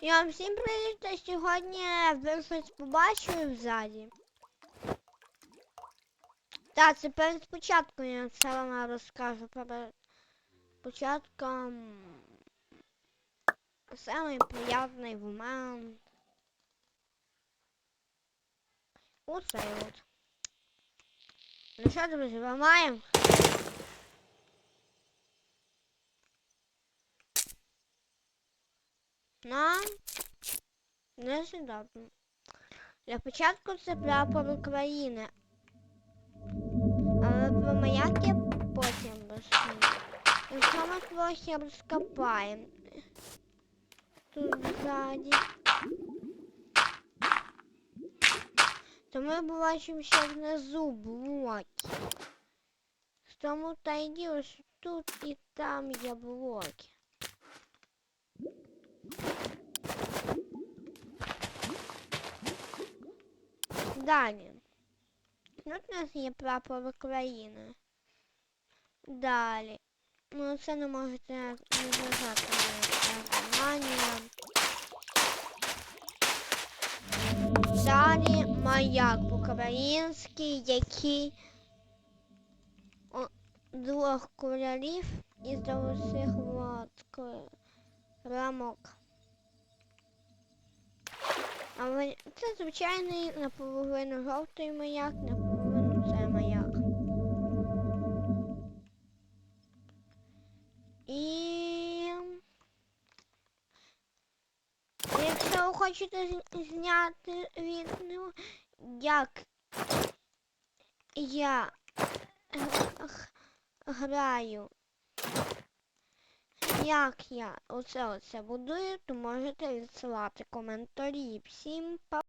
Я всім привіт, сьогодні ви щось побачили в залі. Так, це перед початком я все вам розкажу. Перед початком самий приятний момент. Оцей от. Ну що, друзі, ламаємо? Нам не задатно. Для початку це прапор України. Але про маяк я потім розкажу. Якщо ми трохи розкопаємо. Тут ззаді. То ми бачимо ще внизу блоки. Тому та й діло, що тут і там є блоки. Далі. Тут у нас є прапор України. Далі. Ну це не можете не зважати на Германія. Далі маяк український, який двох кольорів із усіх ко- рамок. Але це звичайний наполовину жовтий маяк, наполовину це маяк. І якщо ви хочете зняти відео, як я граю, як я оце оце будую, то можете відсилати коментарі. Всім па.